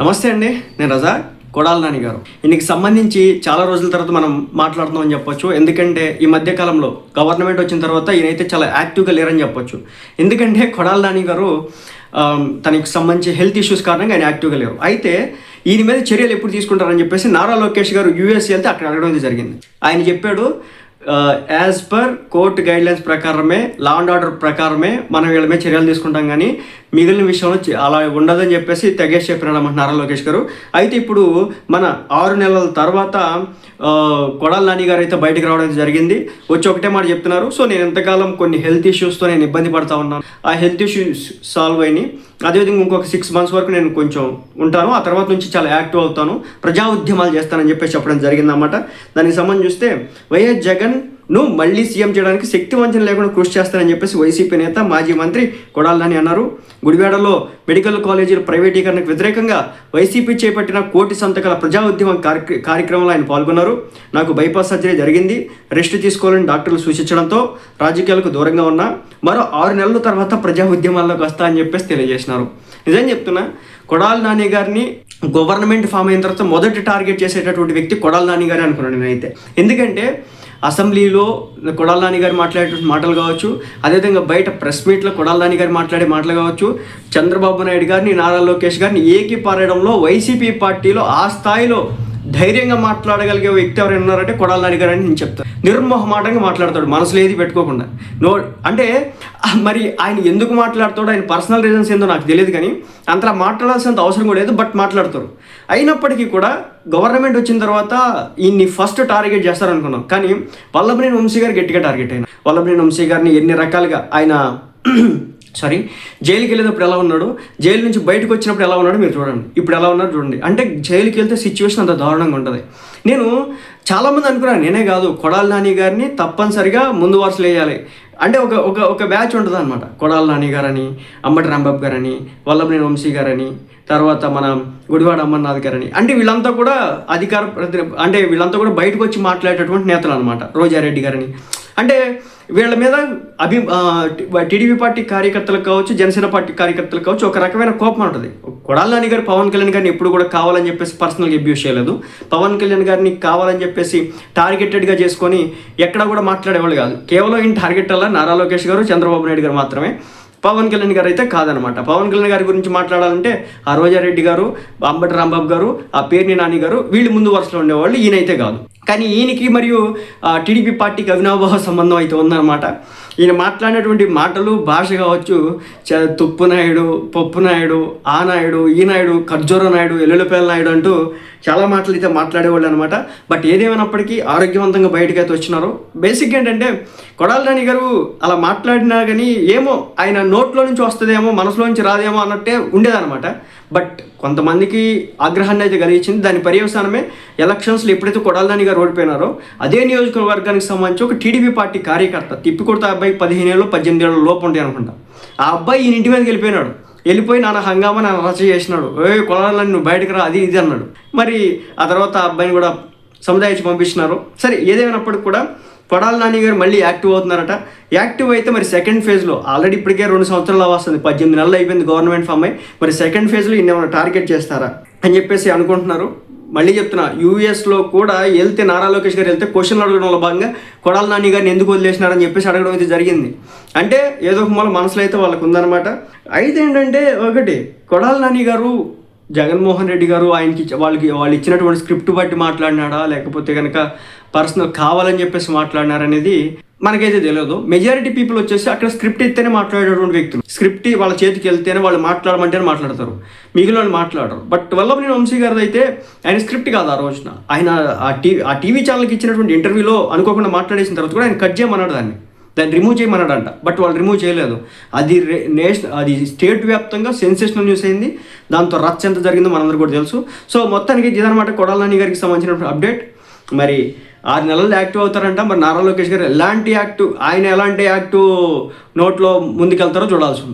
నమస్తే అండి నేను రజా కొడాల నాని గారు. దీనికి సంబంధించి చాలా రోజుల తర్వాత మనం మాట్లాడుతున్నాం అని చెప్పొచ్చు. ఎందుకంటే ఈ మధ్య కాలంలో గవర్నమెంట్ వచ్చిన తర్వాత ఈయనైతే చాలా యాక్టివ్గా లేరని చెప్పొచ్చు. ఎందుకంటే కొడాల నాని గారు తనకి సంబంధించి హెల్త్ ఇష్యూస్ కారణంగా ఆయన యాక్టివ్గా లేరు. అయితే ఈయన మీద చర్యలు ఎప్పుడు తీసుకుంటారని చెప్పేసి నారా లోకేష్ గారు యూఎస్ వెళ్తే అక్కడ అడగడం జరిగింది. ఆయన చెప్పాడు యాజ్ పర్ కోర్టు గైడ్లైన్స్ ప్రకారమే లా అండ్ ఆర్డర్ ప్రకారమే మనం వీళ్ళ మీద చర్యలు తీసుకుంటాం కానీ మిగిలిన విషయంలో అలా ఉండదని చెప్పేసి తెగేసి చెప్పినాడు అన్నమాట నారా లోకేష్ గారు. అయితే ఇప్పుడు మన ఆరు నెలల తర్వాత కొడాల నాని గారు అయితే బయటకు రావడం జరిగింది. వచ్చి ఒకటే మాట చెప్తున్నారు. సో నేను ఎంతకాలం కొన్ని హెల్త్ ఇష్యూస్తో నేను ఇబ్బంది పడతా ఉన్నాను. ఆ హెల్త్ ఇష్యూస్ సాల్వ్ అయినాయి. అదేవిధంగా ఇంకొక సిక్స్ మంత్స్ వరకు నేను కొంచెం ఉంటాను. ఆ తర్వాత నుంచి చాలా యాక్టివ్ అవుతాను. ప్రజా ఉద్యమాలు చేస్తానని చెప్పేసి చెప్పడం జరిగిందన్నమాట. దానికి సంబంధించి చూస్తే వైఎస్ జగన్ ను మళ్ళీ సీఎం చేయడానికి శక్తి వంచన లేకుండా కృషి చేస్తానని చెప్పేసి వైసీపీ నేత మాజీ మంత్రి కొడాల నాని అన్నారు. గుడివాడలో మెడికల్ కాలేజీల ప్రైవేటీకరణకు వ్యతిరేకంగా వైసీపీ చేపట్టిన కోటి సంతకాల ప్రజా ఉద్యమం కార్యక్రమంలో ఆయన పాల్గొన్నారు. నాకు బైపాస్ సర్జరీ జరిగింది. రెస్ట్ తీసుకోవాలని డాక్టర్లు సూచించడంతో రాజకీయాలకు దూరంగా ఉన్నా. మరో ఆరు నెలల తర్వాత ప్రజా ఉద్యమాల్లోకి వస్తా అని చెప్పేసి తెలియజేసినారు. నిజం చెప్తున్నా కొడాల నాని గారిని గవర్నమెంట్ ఫామ్ అయిన తర్వాత మొదటి టార్గెట్ చేసేటటువంటి వ్యక్తి కొడాల నాని గారు అనుకున్నాను నేనైతే. ఎందుకంటే అసెంబ్లీలో కొడాల నాని గారు మాట్లాడే మాటలు కావచ్చు అదేవిధంగా బయట ప్రెస్ మీట్లో కొడాల నాని గారు మాట్లాడే మాటలు కావచ్చు చంద్రబాబు నాయుడు గారిని నారా లోకేష్ గారిని ఏకీ పారడంలో వైసీపీ పార్టీలో ఆ స్థాయిలో ధైర్యంగా మాట్లాడగలిగే వ్యక్తి ఎవరైనా ఉన్నారంటే కొడాల నాని గారు అని నేను చెప్తాను నిర్మోహమాటంగా మాట్లాడతాడు మనసులో ఏది పెట్టుకోకుండా. నో అంటే మరి ఆయన ఎందుకు మాట్లాడతాడో ఆయన పర్సనల్ రీజన్స్ ఏందో నాకు తెలియదు కానీ అంతలా మాట్లాడాల్సినంత అవసరం కూడా లేదు బట్ మాట్లాడతారు. అయినప్పటికీ కూడా గవర్నమెంట్ వచ్చిన తర్వాత ఈయన్ని ఫస్ట్ టార్గెట్ చేస్తారనుకున్నాం. కానీ వల్లభనేని వంశీ గారు గట్టిగా టార్గెట్ అయిన. వల్లభనేని వంశీ గారిని ఎన్ని రకాలుగా ఆయన సారీ జైలుకి వెళ్ళేటప్పుడు ఎలా ఉన్నాడు? జైలు నుంచి బయటకు వచ్చినప్పుడు ఎలా ఉన్నాడో మీరు చూడండి. ఇప్పుడు ఎలా ఉన్నాడో చూడండి. అంటే జైలుకి వెళ్తే సిచ్యువేషన్ అంత దారుణంగా ఉంటుంది. నేను చాలామంది అనుకున్నాను నేనే కాదు కొడాల నాని గారిని తప్పనిసరిగా ముందు వరుసలు వేయాలి. అంటే ఒక ఒక ఒక బ్యాచ్ ఉంటుంది అనమాట కొడాల నాని గారని అంబటి రాంబాబు గారని వల్లభనేని వంశీ గారని తర్వాత మన గుడివాడ అమర్నాథ్ గారని. అంటే వీళ్ళంతా కూడా అధికార ప్రతి అంటే వీళ్ళంతా కూడా బయటకు వచ్చి మాట్లాడేటటువంటి నేతలు అనమాట రోజారెడ్డి గారని. అంటే వీళ్ళ మీద అభి టీడీపీ పార్టీ కార్యకర్తలకు కావచ్చు జనసేన పార్టీ కార్యకర్తలకు కావచ్చు ఒక రకమైన కోపం ఉంటుంది. కొడాల నాని గారు పవన్ కళ్యాణ్ గారిని ఎప్పుడు కూడా కావాలని చెప్పేసి పర్సనల్గా అబ్యూస్ చేయలేదు. పవన్ కళ్యాణ్ గారిని కావాలని చెప్పేసి టార్గెటెడ్గా చేసుకొని ఎక్కడ కూడా మాట్లాడేవాళ్ళు కాదు. కేవలం ఈ టార్గెట్ అలా నారా లోకేష్ గారు చంద్రబాబు నాయుడు గారు మాత్రమే. పవన్ కళ్యాణ్ గారు అయితే కాదనమాట. పవన్ కళ్యాణ్ గారి గురించి మాట్లాడాలంటే ఆ రోజారెడ్డి గారు అంబటి రాంబాబు గారు ఆ పేర్ని నాని గారు వీళ్ళు ముందు వరుసలో ఉండేవాళ్ళు ఈయనైతే కాదు. కానీ ఈయనకి మరియు టీడీపీ పార్టీకి అవినాభావ సంబంధం అయితే ఉందన్నమాట. ఈయన మాట్లాడినటువంటి మాటలు భాష కావచ్చు చ తుప్పు నాయుడు పప్పు నాయుడు ఆ నాయుడు ఈ నాయుడు ఖర్జూర నాయుడు ఎల్లులపేల నాయుడు అంటూ చాలా మాటలు అయితే మాట్లాడేవాళ్ళు అనమాట బట్ ఏదేమైనప్పటికీ ఆరోగ్యవంతంగా బయటకు అయితే వచ్చినారు. బేసిక్ ఏంటంటే కొడాల రాణి గారు అలా మాట్లాడినా కానీ ఏమో ఆయన నోట్లో నుంచి వస్తుందేమో మనసులో నుంచి రాదేమో అన్నట్టే ఉండేదన్నమాట. బట్ కొంతమందికి ఆగ్రహాన్ని అయితే కలిగించింది. దాని పర్యవసానమే ఎలక్షన్స్లో ఎప్పుడైతే కొడాలని గారు ఓడిపోయినారో అదే నియోజకవర్గానికి సంబంధించి ఒక టీడీపీ పార్టీ కార్యకర్త తిప్పికొడత అబ్బాయికి పదిహేను ఏళ్ళు పద్దెనిమిది ఏళ్ళ లోపు ఉంటాయి అనుకుంటా. ఆ అబ్బాయి ఈయన ఇంటి మీదకి వెళ్ళిపోయినాడు. వెళ్ళిపోయి నాన్న హంగామా నాన్న రచ చేసినాడు. ఏ కులాలని నువ్వు బయటకు రా అది ఇది అన్నాడు. మరి ఆ తర్వాత ఆ అబ్బాయిని కూడా సముదాయించి పంపించినారు. సరే ఏదేమైనప్పటికీ కూడా కొడాల నాని గారు మళ్ళీ యాక్టివ్ అవుతున్నారట. యాక్టివ్ అయితే మరి సెకండ్ ఫేజ్లో ఆల్రెడీ ఇప్పటికే రెండు సంవత్సరాలు వస్తుంది. పద్దెనిమిది నెలలు అయిపోయింది గవర్నమెంట్ ఫామ్ అయి. మరి సెకండ్ ఫేజ్లో ఇన్ని ఏమైనా టార్గెట్ చేస్తారా అని చెప్పేసి అనుకుంటున్నారు. మళ్ళీ చెప్తున్నా యూఎస్లో కూడా వెళ్తే నారా లోకేష్ గారు వెళ్తే క్వశ్చన్లు అడగడంలో భాగంగా కొడాల నాని గారిని ఎందుకు వదిలేసినారని చెప్పేసి అడగడం అయితే జరిగింది. అంటే ఏదో ఒక మూల మనసులో అయితే వాళ్ళకు ఉందన్నమాట. అయితే ఏంటంటే ఒకటి కొడాల నాని గారు జగన్మోహన్ రెడ్డి గారు ఆయనకి వాళ్ళకి వాళ్ళు ఇచ్చినటువంటి స్క్రిప్ట్ బట్టి మాట్లాడినాడా లేకపోతే కనుక పర్సనల్ కావాలని చెప్పేసి మాట్లాడినారనేది మనకైతే తెలియదు. మెజారిటీ పీపుల్ వచ్చేసి అక్కడ స్క్రిప్ట్ ఇస్తేనే మాట్లాడేటువంటి వ్యక్తులు. స్క్రిప్ట్ వాళ్ళ చేతికి వెళ్తేనే వాళ్ళు మాట్లాడమంటేనే మాట్లాడతారు. మిగిలిన వాళ్ళు మాట్లాడరు. బట్ వల్లభనేని వంశీ గారిది అయితే ఆయన స్క్రిప్ట్ కాదు ఆ రోజున. ఆయన ఆ టీవీ ఆ టీవీ ఛానల్కి ఇచ్చినటువంటి ఇంటర్వ్యూలో అనుకోకుండా మాట్లాడేసిన తర్వాత కూడా ఆయన కట్ చేయమన్నాడు దాన్ని. దాన్ని రిమూవ్ చేయమన్నాడంట. బట్ వాళ్ళు రిమూవ్ చేయలేదు. అది నేషనల్ అది స్టేట్ వ్యాప్తంగా సెన్సేషనల్ న్యూస్ అయింది. దాంతో రచ్చ ఎంత జరిగిందో మనందరూ కూడా తెలుసు. సో మొత్తానికి ఇదనమాట కొడాలని గారికి సంబంధించిన అప్డేట్ మరి ఆరు నెలలు యాక్టివ్ అవుతారంట. మరి నారా లోకేష్ గారు ఎలాంటి యాక్టివ్ ఆయన ఎలాంటి యాక్టివ్ నోట్లో ముందుకెళ్తారో చూడాల్సి ఉంది